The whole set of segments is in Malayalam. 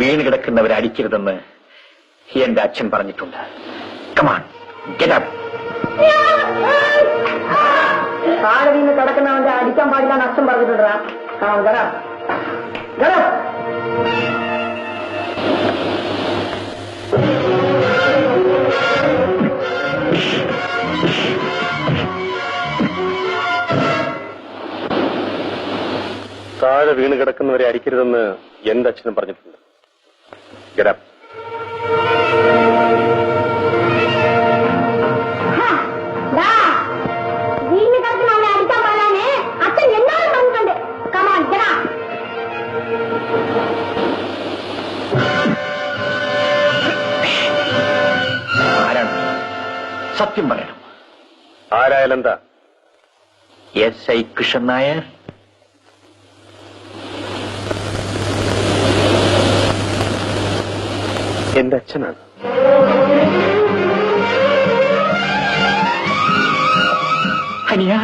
വീണ് കിടക്കുന്നവരെ അടിക്കരുതെന്ന് എന്റെ അച്ഛൻ പറഞ്ഞിട്ടുണ്ട്. കമാൺ ഗെറ്റപ്പ് താഴെ വീണ് കിടക്കുന്നവന്റെ അടിക്കാൻ പാടില്ല അച്ഛൻ പറഞ്ഞിട്ടുണ്ടാ താഴെ വീണ് കിടക്കുന്നവരെ അടിക്കരുതെന്ന് എന്റെ അച്ഛനും പറഞ്ഞിട്ടുണ്ട്. ഗെറ്റപ്പ് വീണ് കിടക്കുന്നവനെ അടിക്കാൻ പാടില്ലാന്ന് അച്ഛൻ എന്നാലും പറഞ്ഞിട്ടുണ്ട് കമാൻ കടാ ആരാണ് നീ? സത്യം പറയണം ആരായാലെന്താ എസ് ഐ കൃഷ്ണൻ നായർ എന്റെ അച്ഛനാണ്. അനിയ.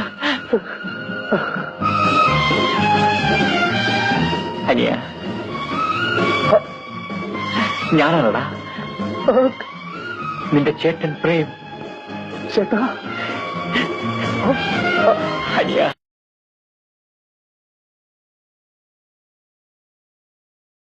അനിയ. ഞാനാണടാ. നിന്റെ ചേട്ടൻ പ്രേം. ചേട്ടാ. അനിയ.